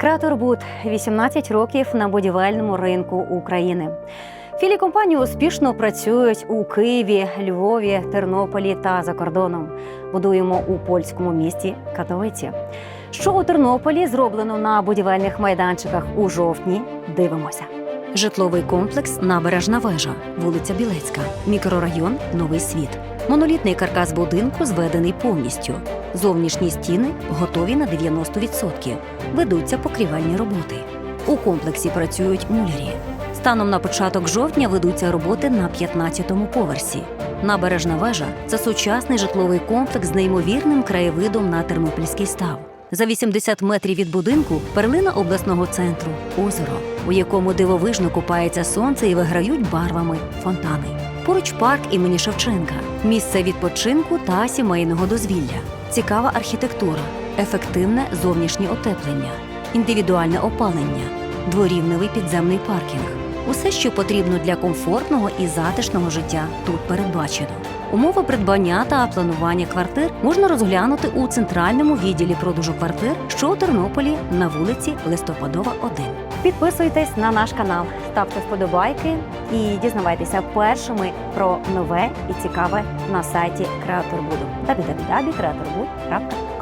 Креатор Буд 18 років на будівельному ринку України. Філії компанії успішно працюють у Києві, Львові, Тернополі та за кордоном. Будуємо у польському місті Катовиці. Що у Тернополі зроблено на будівельних майданчиках у жовтні? Дивимося. Житловий комплекс Набережна вежа, вулиця Білецька, мікрорайон Новий світ. Монолітний каркас будинку зведений повністю. Зовнішні стіни готові на 90%. Ведуться покрівельні роботи. У комплексі працюють мулярі. Станом на початок жовтня ведуться роботи на 15-му поверсі. Набережна вежа це сучасний житловий комплекс з неймовірним краєвидом на Тернопільський став. За 80 метрів від будинку перлина обласного центру озеро, у якому дивовижно купається сонце і виграють барвами фонтани. Поруч парк імені Шевченка, місце відпочинку та сімейного дозвілля, цікава архітектура, ефективне зовнішнє отеплення, індивідуальне опалення, дворівневий підземний паркінг. Усе, що потрібно для комфортного і затишного життя, тут передбачено. Умови придбання та планування квартир можна розглянути у центральному відділі продажу квартир, що у Тернополі на вулиці Листопадова, 1. Підписуйтесь на наш канал, ставте вподобайки і дізнавайтеся першими про нове і цікаве на сайті Креатор Буду. www.creatorbud.com